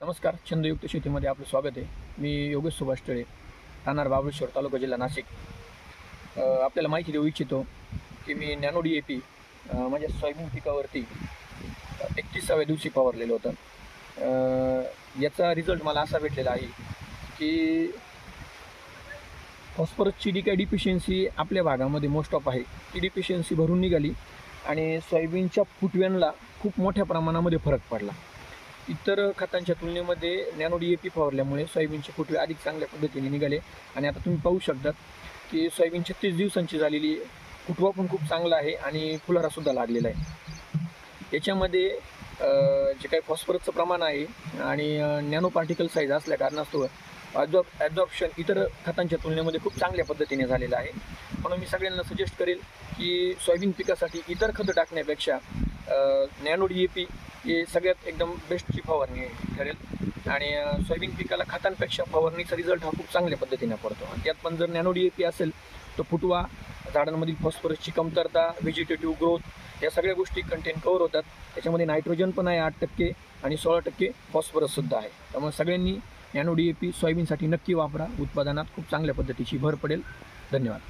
नमस्कार छंदयुक्त शेतीमध्ये आपलं स्वागत आहे. मी योगेश सुभाष टळे राहणार बाबळेश्वर तालुका जिल्हा नाशिक. आपल्याला माहिती देऊ इच्छितो की मी नॅनो डी ए पी म्हणजे सोयाबीन पिकावरती एकतीसाव्या दिवशी फवारलेलं होतं. याचा रिझल्ट मला असा भेटलेला आहे की फॉस्फरसची डी काय डिफिशियन्सी आपल्या भागामध्ये मोस्ट ऑफ आहे ती डिफिशियन्सी भरून निघाली आणि सोयाबीनच्या फुटव्यांना खूप मोठ्या प्रमाणामध्ये फरक पडला. इतर खतांच्या तुलनेमध्ये नॅनो डी ए पी फवारल्यामुळे सोयाबीनचे फुटवे अधिक चांगल्या पद्धतीने निघाले. आणि आता तुम्ही पाहू शकतात की सोयाबीन छत्तीस दिवसांची झालेली फुटवा पण खूप चांगला आहे आणि फुलारासुद्धा लागलेला आहे. याच्यामध्ये जे काही फॉस्फरसचं प्रमाण आहे आणि नॅनो पार्टिकल साईज असल्या कारणास्तव ॲब्झॉर्ब ॲझॉप्शन इतर खतांच्या तुलनेमध्ये खूप चांगल्या पद्धतीने झालेलं आहे. म्हणून मी सगळ्यांना सजेस्ट करेल की सोयाबीन पिकासाठी इतर खतं टाकण्यापेक्षा नॅनो डी ए पी हे सगळ्यात एकदम बेस्टची फवारणी ठरेल. आणि सोयाबीन पिकाला खतांपेक्षा फवारणीचा रिझल्ट हा खूप चांगल्या पद्धतीने पडतो. आणि त्यात पण जर नॅनो डी ए पी असेल तर फुटवा झाडांमधील फॉस्फरसची कमतरता व्हेजिटेटिव्ह ग्रोथ या सगळ्या गोष्टी कंटेन कवर होतात. त्याच्यामध्ये नायट्रोजन पण आहे आठ टक्के आणि सोळा टक्के फॉस्फरससुद्धा आहे. त्यामुळे सगळ्यांनी नॅनो डी ए पी सोयाबीनसाठी नक्की वापरा. उत्पादनात खूप चांगल्या पद्धतीची भर पडेल. धन्यवाद.